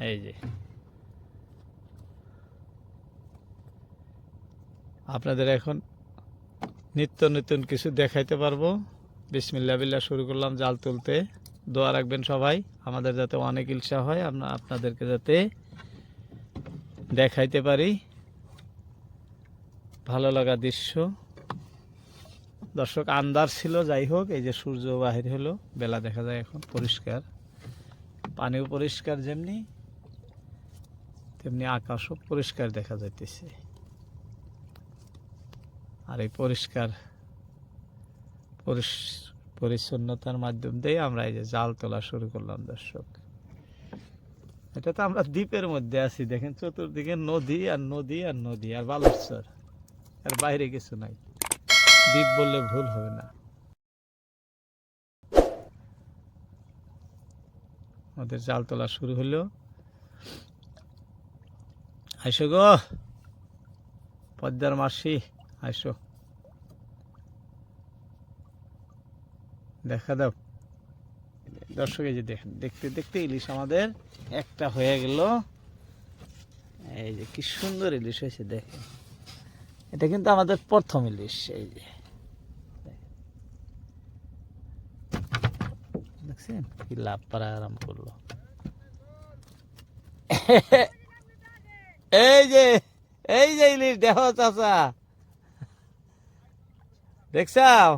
এই যে। আপনাদের এখন নিত্য নতুন কিছু দেখাইতে পারব। বিসমিল্লা বিল্লা শুরু করলাম জাল তুলতে। দোয়া রাখবেন সবাই, আমাদের যাতে অনেক ইলসা হয়, আমরা আপনাদেরকে যাতে দেখাইতে পারি। ভালো লাগা দৃশ্য। দর্শক আন্দার ছিল, যাই হোক, এই যে সূর্য বাহির হলো, বেলা দেখা যায় এখন, পরিষ্কার। পানিও পরিষ্কার যেমনি। তেমনি আকাশও পরিষ্কার দেখা যাইতেছে। আর এই পরিষ্কার পরিচ্ছন্নতার মাধ্যম দিয়ে আমরা এই যে জাল তোলা শুরু করলাম, দর্শক। এটা তো আমরা দ্বীপের মধ্যে আছি, দেখেন চতুর্দিকে নদী আর নদী আর নদী আর বালুচর আর বাইরে কিছু নাই। দ্বীপ বললে ভুল হবে না। আমাদের জাল তোলা শুরু হলো। আইসো গো। পদ্মার মাসি, আইসো। দেখা দাও। দর্শক, এই যে দেখতে দেখতে ইলিশ আমাদের একটা হয়ে গেল। এই যে কি সুন্দর ইলিশ হয়েছে দেখেন এটা কিন্তু আমাদের প্রথম ইলিশ, এই যে। দেখছেন? কি লাভ পারা আরাম করল। এই যে এই যে ইলিশ দেহ চাচা। দেখছাও?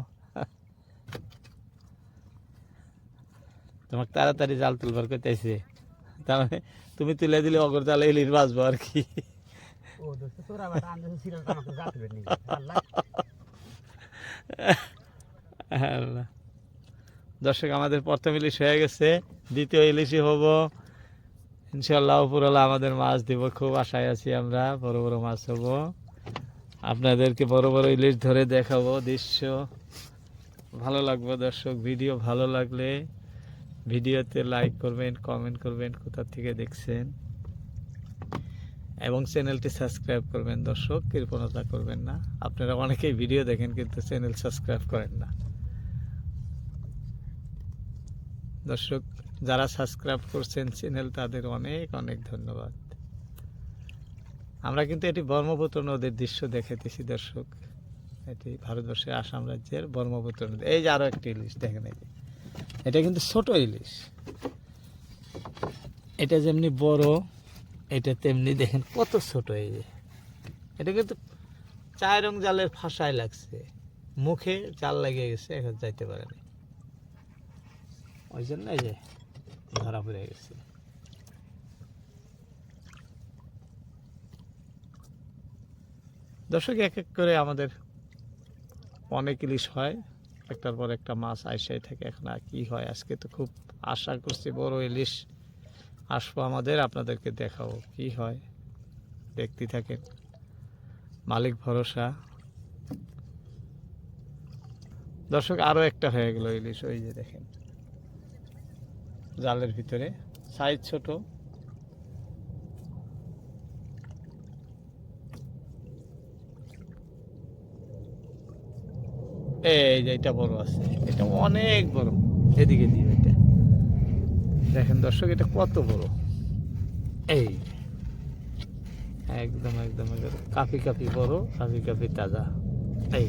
তোমাকে তাড়াতাড়ি জাল তুলবার করতেছে মানে তুমি তুলে দিলে অগর জালে ইলিশ বাঁচবো আর কি। দর্শক আমাদের প্রথম ইলিশ হয়ে গেছে। দ্বিতীয় ইলিশই হব। ইনশাল্লাহ উপরওয়ালা আমাদের মাছ দিব। খুব আশায় আছি আমরা, বড় বড় মাছ হব। আপনাদেরকে বড় বড় ইলিশ ধরে দেখাবো দৃশ্য। ভালো লাগবে দর্শক, ভিডিও ভালো লাগলে ভিডিওতে লাইক করবেন, কমেন্ট করবেন, কোথা থেকে দেখছেন। এবং চ্যানেলটি সাবস্ক্রাইব করবেন দর্শক, কৃপণতা করবেন না। আপনারা অনেকেই ভিডিও দেখেন কিন্তু চ্যানেল সাবস্ক্রাইব করেন না। দর্শক, যারা সাবস্ক্রাইব করছেন চ্যানেল তাদের অনেক অনেক ধন্যবাদ। আমরা কিন্তু এটি ব্রহ্মপুত্র নদীর দৃশ্য দেখাইতেছি, দর্শক। এটি ভারতবর্ষের আসাম রাজ্যের ব্রহ্মপুত্র নদী। এই যে আরও একটি ইলিশ, দেখেন যে। এটা কিন্তু ছোট ইলিশ। এটা যেমনি বড়, এটা তেমনি দেখেন কত ছোট এই যে। এটা কিন্তু চার রং জালের ফাঁসায় লাগছে। মুখে জাল লাগিয়ে গেছে, এখন যাইতে পারেনি। ওই জন্য এই যে ধরা পড়ে গেছে। দর্শক, এক এক করে আমাদের অনেক ইলিশ হয়, একটার পর একটা মাছ আইসাই থাকে। এখন আর কি হয়? আজকে তো খুব আশা করছি বড় ইলিশ আসব আমাদের, আপনাদেরকে দেখাবো কি হয়। দেখতে থাকেন। মালিক ভরসা। দর্শক আরও একটা হয়ে গেল ইলিশ, ওই যে দেখেন। জালের ভিতরে। সাইজ ছোট। এই যে এটা বড় আছে। এটা অনেক বড়। এদিকে দিয়ে এটা। দেখেন দর্শক, এটা কত বড়। এই একদম একদম একদম। কাফি কাফি বড়, কাফি কাফি তাজা। এই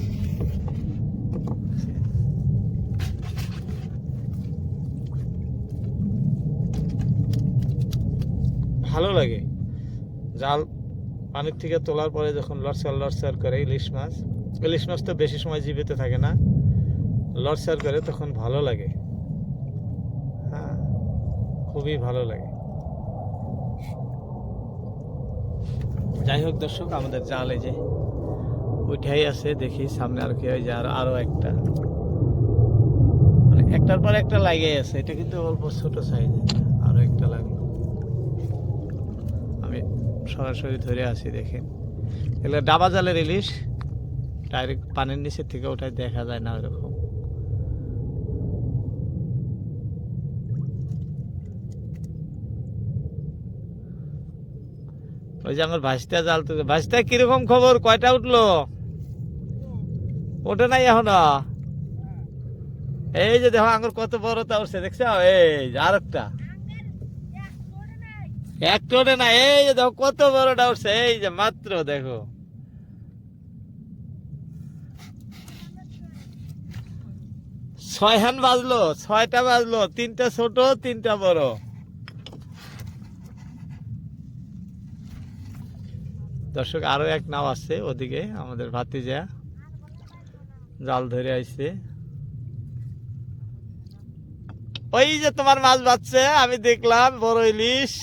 ভালো লাগে। জাল পানির থেকে তোলার পরে যখন লড়সার লড়সার করে ইলিশ মাছ ইলিশ মাছ তো বেশি সময় জীবিত থাকে না। লড়সার করে তখন ভালো লাগে। হ্যাঁ খুবই ভালো লাগে। যাই হোক দর্শক, আমাদের জালে যে উঠাই আছে, দেখি সামনে আর কি হয় যে আর একটা। মানে একটার পর একটা লাগে আছে, এটা কিন্তু অল্প ছোট সাইজ আরও একটা আমি সরাসরি ধরে আছি, দেখেন। এগুলো ডাবা জালের ইলিশ ডাইরেক্ট পানির নিচের থেকে ওঠাই দেখা যায় না ওরকম ওই যে আমার ভাসটা জাল তো ভাসটা কীরকম খবর? কয়টা উঠল? ওঠে নাই এখনও? এই যে দেখো আঙুর কত বড় তা উঠছে, দেখছ? এই আর আরেকটা। একটু ওঠে না, এই যে দেখো কত বড়টা উঠছে এই যে মাত্র দেখো। ছয় হান বাজলো, ছয়টা বাজলো, তিনটা ছোট, তিনটা বড়। দর্শক, আরও এক নাও আছে ওদিকে, আমাদের ভাতিজা। জাল ধরে আইছে। ওই যে তোমার মাছ বাচ্ছে, আমি দেখলাম বড় ইলিশ।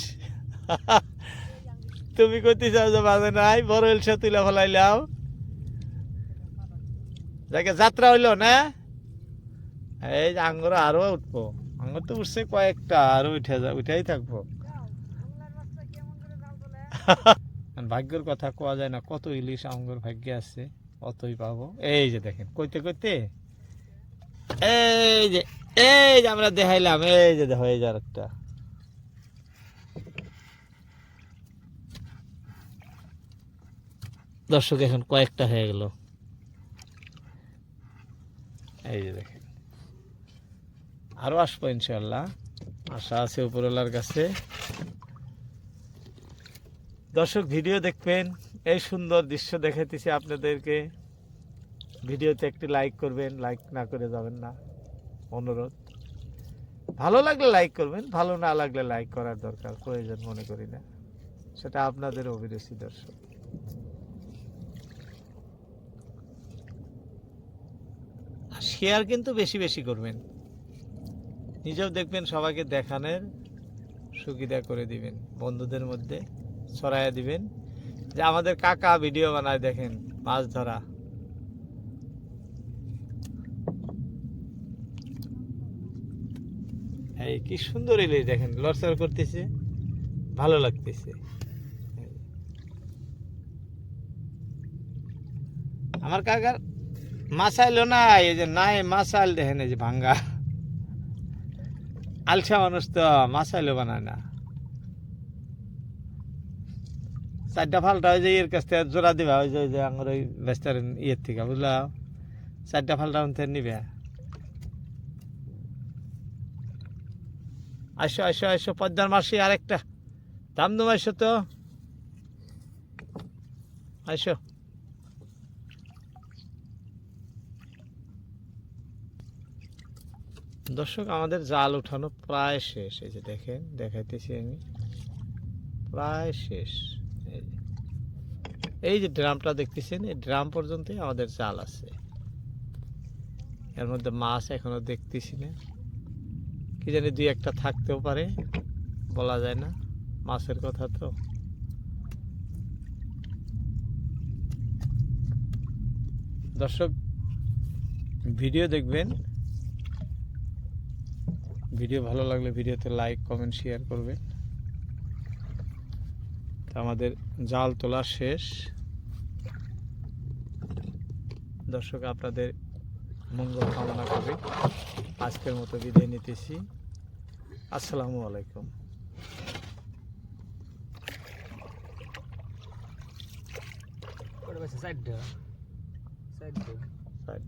তুমি কইতে চাও যে বাজে নাই, বড় ইলিশে তুলে ফেলাইলাম। যাকে যাত্রা হইল না? এই যে আঙ্গুর আরও উঠবো। আঙ্গুর তো উঠছে কয়েকটা, আরও উঠে যা, উঠেই থাকব। ভাগ্যের কথা কোয়া যায় না, কত ইলিশ আঙ্গুর ভাগ্যে আছে অতই পাবো। এই যে দেখেন, কইতে কইতে। এই যে এই যে আমরা দেখাইলাম, এই যে দেখো, এই যে আরেকটা। দর্শক, এখন কয়েকটা হয়ে গেল। এই যে দেখেন। আরও আসব ইনশাল্লাহ আশা আছে উপরওয়ালার কাছে। দর্শক, ভিডিও দেখবেন, এই সুন্দর দৃশ্য দেখাইতেছি আপনাদেরকে। ভিডিওতে একটি লাইক করবেন, লাইক না করে যাবেন না। অনুরোধ। ভালো লাগলে লাইক করবেন, ভালো না লাগলে লাইক করার দরকার, প্রয়োজন মনে করি না। সেটা আপনাদের অভিরুচি দর্শক আর শেয়ার কিন্তু বেশি বেশি করবেন। নিজেও দেখবেন সবাইকে দেখানোর সুবিধা করে দিবেন, বন্ধুদের মধ্যে ছড়াইয়া দিবেন। যে আমাদের কাকা ভিডিও বানায় দেখেন, মাছ ধরা। এই কি সুন্দর ইলিশ দেখেন, লড়চড় করতেছে, ভালো লাগতেছে। আমার কাকার মাসাইলো না এই যে নাই, মাসাইল দেখেন এই যে ভাঙ্গা। আলসা মানুষ তো মাসাইলো বানায় না। চারটা ফালটা ওই যে এর কাছ থেকে জোড়া দিবা, ওই যে ওই যে আমার ওই রেস্টুরেন্ট ইয়ের থেকে বুঝলা চারটা ফালটা উনতে নিবে। আসো আসো আসো পদ্মার মাসি আরেকটা। দাম দম আসো তো। আসো দর্শক, আমাদের জাল উঠানো প্রায় শেষ। এই যে দেখেন, দেখাইতেছি আমি। প্রায় শেষ। এই যে। ড্রামটা দেখতেছেন, এই ড্রাম পর্যন্তই আমাদের জাল আছে। এর মধ্যে মাছ এখনও দেখতেছি না। কি জানি দুই একটা থাকতেও পারে, বলা যায় না। মাছের কথা তো। দর্শক, ভিডিও দেখবেন ভিডিও ভালো লাগলে ভিডিওতে লাইক কমেন্ট শেয়ার করবেন। তো আমাদের জাল তোলা শেষ। দর্শক আপনাদের মঙ্গল কামনা করে। আজকের মতো বিদায় নিতেছি। আসসালামু আলাইকুম। Side side.